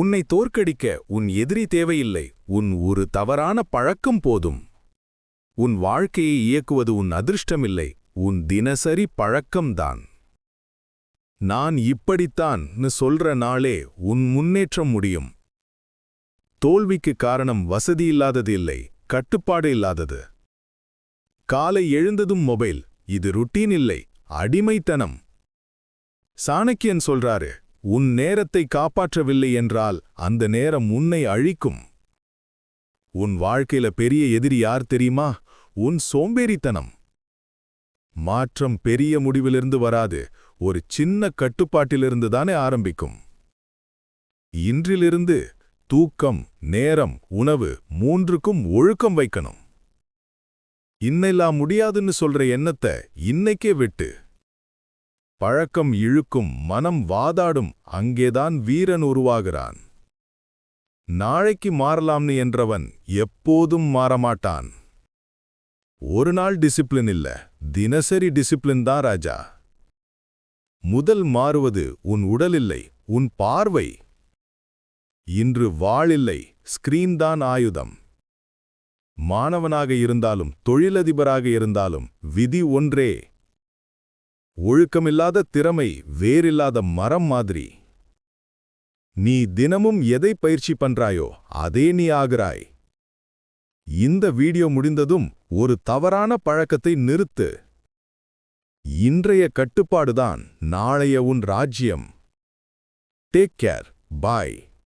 உன்னை தோற்கடிக்க உன் எதிரி தேவையில்லை. உன் ஒரு தவறான பழக்கம் போதும். உன் வாழ்க்கையை இயக்குவது உன் அதிர்ஷ்டமில்லை. உன் தினசரி பழக்கம்தான். நான் இப்படித்தான்னு சொல்ற நாளே உன் முன்னேற்றம் முடியும். தோல்விக்கு காரணம் வசதி இல்லாதது இல்லை. கட்டுப்பாடு இல்லாதது. காலை எழுந்ததும் மொபைல். இது ருட்டீன் இல்லை. அடிமைத்தனம். சாணக்கியன் சொல்றாரு உன் நேரத்தை காப்பாற்றவில்லை என்றால் அந்த நேரம் உன்னை அழிக்கும். உன் வாழ்க்கையில பெரிய எதிரி யார் தெரியுமா? உன் சோம்பேறித்தனம். மாற்றம் பெரிய முடிவிலிருந்து வராது. ஒரு சின்ன கட்டுப்பாட்டிலிருந்து தானே ஆரம்பிக்கும். இன்றிலிருந்து தூக்கம் நேரம் உணவு மூன்றுக்கும் ஒழுக்கம் வைக்கணும். இன்னெல்லாம் முடியாதுன்னு சொல்ற எண்ணத்தை இன்னைக்கே விட்டு. பழக்கம் இழுக்கும் மனம் வாதாடும் அங்கேதான் வீரன் உருவாகிறான். நாளைக்கு மாறலாம்னு என்றவன் எப்போதும் மாறமாட்டான். ஒரு நாள் டிசிப்ளின் இல்ல தினசரி டிசிப்ளின் தான் ராஜா. முதல் மாறுவது உன் உடல் இல்லை உன் பார்வை. இன்று வாளில்லை ஸ்கிரீன் தான் ஆயுதம். மாணவனாக இருந்தாலும் தொழிலதிபராக இருந்தாலும் விதி ஒன்றே. ஒழுக்கமில்லாத திறமை வேறில்லாத மரம் மாதிரி. நீ தினமும் எதை பயிற்சி பண்றாயோ அதே நீ ஆகிறாய். இந்த வீடியோ முடிந்ததும் ஒரு தவறான பழக்கத்தை நிறுத்து. இன்றைய கட்டுப்பாடுதான் நாளைய உன் ராஜ்யம். Take care bye